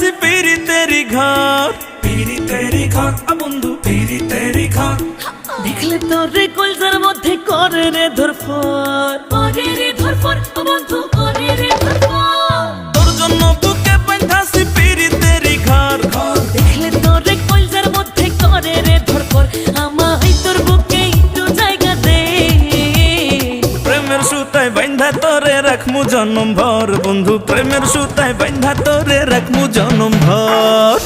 বাইন্ধাছি পিরি তেরি ঘর। পিরি তেরি ঘর। আ বন্ধু পিরি তেরি ঘর। দেখলে তোর রে কলজার মধ্যে করে রে ধরফর। রাখমু জনম ভর। বন্ধু প্রেমের সুতায় বাইন্ধা তোরে রাখমু জনম ভর।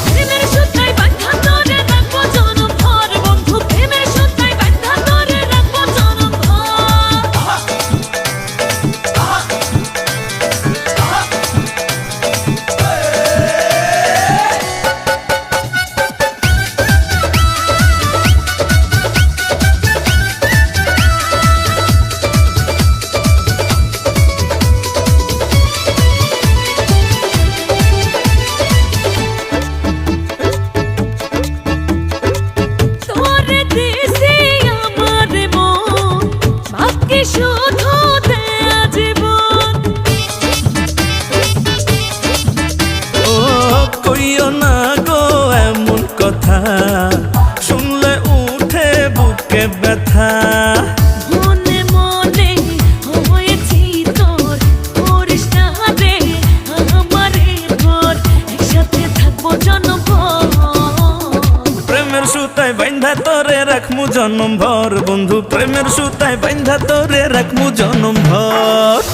কইও না গো এমন কথা। শুনলে উঠে বুকে ব্যথা। মনে মনে সুতায় বাইন্ধা তোরে রাখমু জনম ভর। বন্ধু প্রেমের সুতায় বাইন্ধা তোরে রাখমু জনম ভর।